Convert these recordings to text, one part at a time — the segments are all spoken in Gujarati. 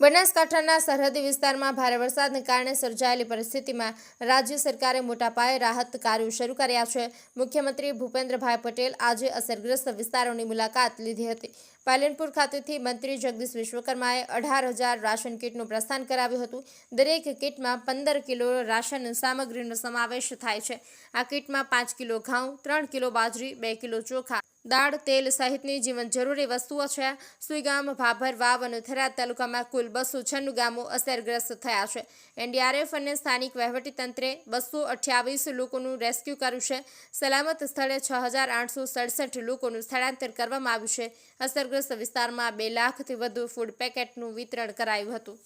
બનાસકાંઠાના સરહદી વિસ્તારમાં ભારે વરસાદને કારણે સર્જાયેલી પરિસ્થિતિમાં રાજ્ય સરકારે મોટા પાયે રાહત કાર્યો શરૂ કર્યા છે. મુખ્યમંત્રી ભૂપેન્દ્રભાઈ પટેલ આજે અસરગ્રસ્ત વિસ્તારોની મુલાકાત લીધી હતી. પાલનપુર ખાતેથી મંત્રી જગદીશ વિશ્વકર્માએ અઢાર હજાર રાશન કીટનું પ્રસ્થાન કરાવ્યું હતું. દરેક કીટમાં પંદર કિલો રાશન સામગ્રીનો સમાવેશ થાય છે. આ કીટમાં પાંચ કિલો ઘઉં, ત્રણ કિલો બાજરી, બે કિલો ચોખા દાળ, તેલ સહિતની જીવન જરૂરી વસ્તુઓ છે. સુઈગામ, ભાભર, વાવ અને થરાદ તાલુકામાં કુલ બસો છન્નું ગામો અસરગ્રસ્ત થયા છે. એનડીઆરએફ અને સ્થાનિક વહીવટીતંત્રે બસો અઠ્યાવીસ લોકોનું રેસ્ક્યુ કર્યું છે. સલામત સ્થળે છ હજાર આઠસો સડસઠ લોકોનું સ્થળાંતર કરવામાં આવ્યું છે. અસરગ્રસ્ત વિસ્તારમાં બે લાખથી વધુ ફૂડ પેકેટનું વિતરણ કરાયું હતું.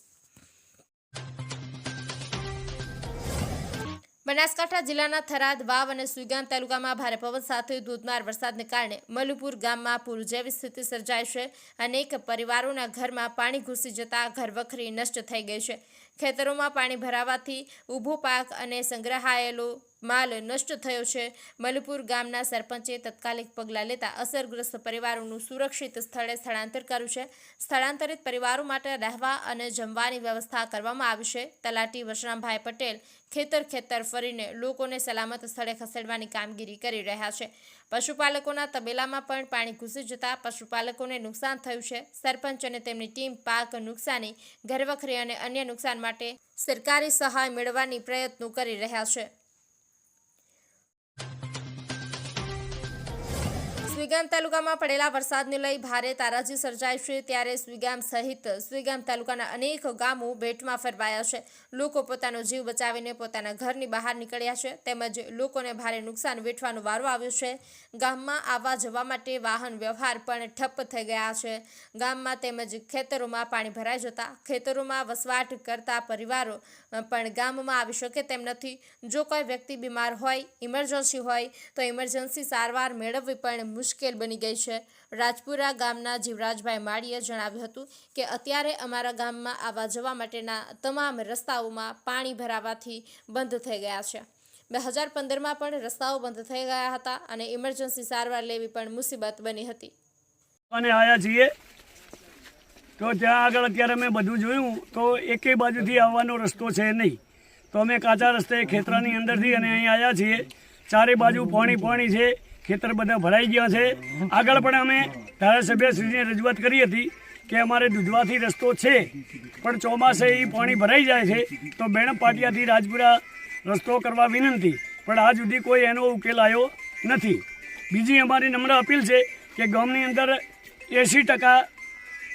બનાસકાંઠા જિલ્લાના થરાદ, વાવ અને સુઈગામ તાલુકામાં ભારે પવન સાથે ધોધમાર વરસાદને કારણે મલુપુર ગામમાં પૂર જેવી સ્થિતિ સર્જાઈ છે અનેક પરિવારોના ઘરમાં પાણી ઘૂસી જતા ઘરવખરી નષ્ટ થઈ ગઈ છે. ખેતરોમાં પાણી ભરાવાથી ઊભો પાક અને સંગ્રહાયેલો માલ નષ્ટ થયો છે. મલપુર ગામના સરપંચે તત્કાલિક પગલાં લેતા અસરગ્રસ્ત પરિવારોનું સુરક્ષિત સ્થળે સ્થળાંતર કર્યું છે. સ્થળાંતરિત પરિવારો માટે રહેવા અને જમવાની વ્યવસ્થા કરવામાં આવી છે. તલાટી વશરામભાઈ પટેલ ખેતર ખેતર ફરીને લોકોને સલામત સ્થળે ખસેડવાની કામગીરી કરી રહ્યા છે. પશુપાલકોના તબેલામાં પણ પાણી ઘૂસી જતા પશુપાલકોને નુકસાન થયું છે. સરપંચ અને તેમની ટીમ પાક નુકસાની, ઘરવખરી અને અન્ય નુકસાન માટે સરકારી સહાય મેળવવાની પ્રયત્નો કરી રહ્યા છે. સુઈગામ તાલુકામાં પડેલા વરસાદને લઈ ભારે તારાજી સર્જાય છે ત્યારે સુઈગામ સહિત સુઈગામ તાલુકાના અનેક ગામો ભેટમાં ફેરવાયા છે. લોકો પોતાનો જીવ બચાવીને પોતાના ઘરની બહાર નીકળ્યા છે તેમજ લોકોને ભારે નુકસાન વેઠવાનો વારો આવ્યો છે. ગામમાં આવવા જવા માટે વાહન વ્યવહાર પણ ઠપ્પ થઈ ગયા છે. ગામમાં તેમજ ખેતરોમાં પાણી ભરાઈ જતા ખેતરોમાં વસવાટ કરતા પરિવારો પણ ગામમાં આવી શકે તેમ નથી. જો કોઈ વ્યક્તિ બીમાર હોય, ઇમરજન્સી હોય, તો ઇમરજન્સી સારવાર મેળવવી પણ મુશ્કેલ બની ગઈ છે. રાજપુરા ગામના જીવરાજભાઈ માળીએ જણાવ્યું હતું કે અત્યારે અમારા ગામમાં આવવા જવા માટેના તમામ રસ્તાઓમાં પાણી ભરાવાથી બંધ થઈ ગયા છે. બે હજાર પંદરમાં પણ રસ્તાઓ બંધ થઈ ગયા હતા અને ઇમરજન્સી સારવાર લેવી પણ મુસીબત બની હતી. અને આવ્યા છીએ. તો ત્યાં આગળ અત્યારે અમે બધું જોયું તો એકે બાજુથી આવવાનો રસ્તો છે નહીં. તો અમે કાચા રસ્તે ખેતરાની અંદરથી અને અહીં આવ્યા છીએ. ચારે બાજુ પાણી પાણી છે. ખેતર બધા ભરાઈ ગયા છે. આગળ પણ અમે ધારાસભ્યશ્રીને રજૂઆત કરી હતી કે અમારે દૂધવાથી રસ્તો છે, પણ ચોમાસે એ પાણી ભરાઈ જાય છે, તો બેણ પાટિયાથી રાજપુરા રસ્તો કરવા વિનંતી, પણ આજ સુધી કોઈ એનો ઉકેલ આવ્યો નથી. બીજી અમારી નમ્ર અપીલ છે કે ગામની અંદર એંસી ટકા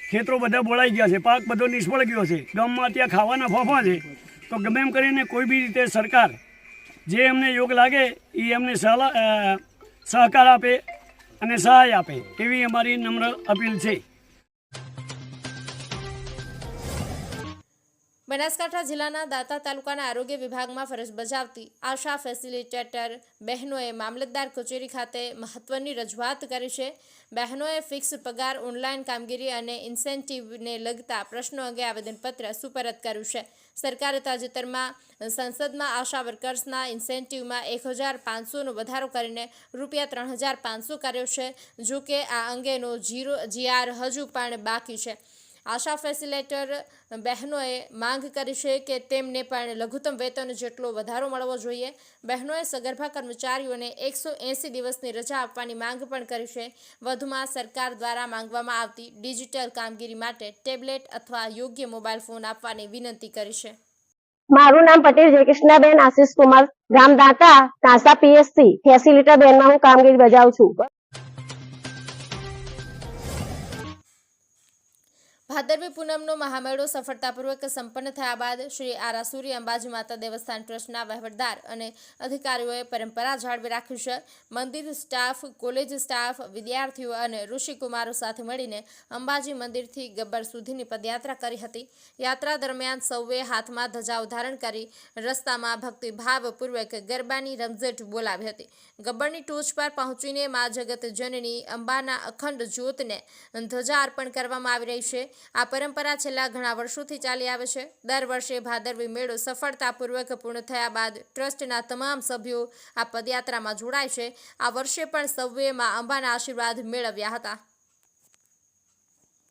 ખેતરો બધા બોળાઈ ગયા છે, પાક બધો નિષ્ફળ ગયો છે. ગામમાં ત્યાં ખાવાના ફોફા છે. તો ગમે એમ કરીને કોઈ બી રીતે સરકાર જે એમને યોગ લાગે એ એમને સલાહ સહકાર આપે અને સહાય આપે એવી અમારી નમ્ર અપીલ છે. બનાસકાંઠા જિલ્લાના દાંતા તાલુકાના આરોગ્ય વિભાગમાં ફરજ બજાવતી આશા ફેસિલિટેટર બહેનોએ મામલતદાર કચેરી ખાતે મહત્વની રજૂઆત કરી છે. બહેનોએ ફિક્સ પગાર ઓનલાઈન કામગીરી અને ઇન્સેન્ટિવને લગતા પ્રશ્નો અંગે આવેદનપત્ર સુપરત કર્યું છે. સરકારે તાજેતરમાં સંસદમાં આશા વર્કર્સના ઇન્સેન્ટિવમાં એક હજાર પાંચસોનો વધારો કરીને રૂપિયા ત્રણ હજાર પાંચસો કર્યો છે જો કે આ અંગેનો જીરો જીઆર હજુ પણ બાકી છે. આશા ફેસિલેટર બહેનોએ માંગ કરી છે કે તેમને પણ લઘુત્તમ વેતન જેટલો વધારો મળવો જોઈએ. બહેનોએ સગર્ભા કર્મચારીઓને એકસો એંસી દિવસની રજા આપવાની માંગ પણ કરી છે. વધુમાં સરકાર દ્વારા માંગવામાં આવતી ડિજિટલ કામગીરી માટે ટેબ્લેટ અથવા યોગ્ય મોબાઈલ ફોન આપવાની વિનંતી કરી છે. મારું નામ પટેલ જયકૃષ્ણાબેન, આશિષ કુમાર ગામ દાંતા કાંસા પીએસસી ફેસિલિટર બેનમાં હું કામગીરી બજાવું છું. ભાદરવી પૂનમનો મહામેળો સફળતાપૂર્વક સંપન્ન થયા બાદ શ્રી આરાસુરી અંબાજી માતા દેવસ્થાન ટ્રસ્ટના વહીવટદાર અને અધિકારીઓએ પરંપરા જાળવી રાખી છે. મંદિર સ્ટાફ, કોલેજ સ્ટાફ, વિદ્યાર્થીઓ અને ઋષિકુમારો સાથે મળીને અંબાજી મંદિરથી ગબ્બર સુધીની પદયાત્રા કરી હતી. યાત્રા દરમિયાન સૌએ હાથમાં ધજાઓ ધારણ કરી રસ્તામાં ભક્તિભાવપૂર્વક ગરબાની રમઝટ બોલાવી હતી. ગબ્બરની ટોચ પર પહોંચીને મા જગત જનની અંબાના અખંડ જ્યોતને ધ્વજા અર્પણ કરવામાં આવી રહી છે. આ પરંપરા છેલ્લા ઘણા વર્ષોથી ચાલી આવે છે. દર વર્ષે ભાદરવી મેળો સફળતાપૂર્વક પૂર્ણ થયા બાદ ટ્રસ્ટના તમામ સભ્યો આ પદયાત્રામાં જોડાય છે. આ વર્ષે પણ સૌએ અંબાના આશીર્વાદ મેળવ્યા હતા.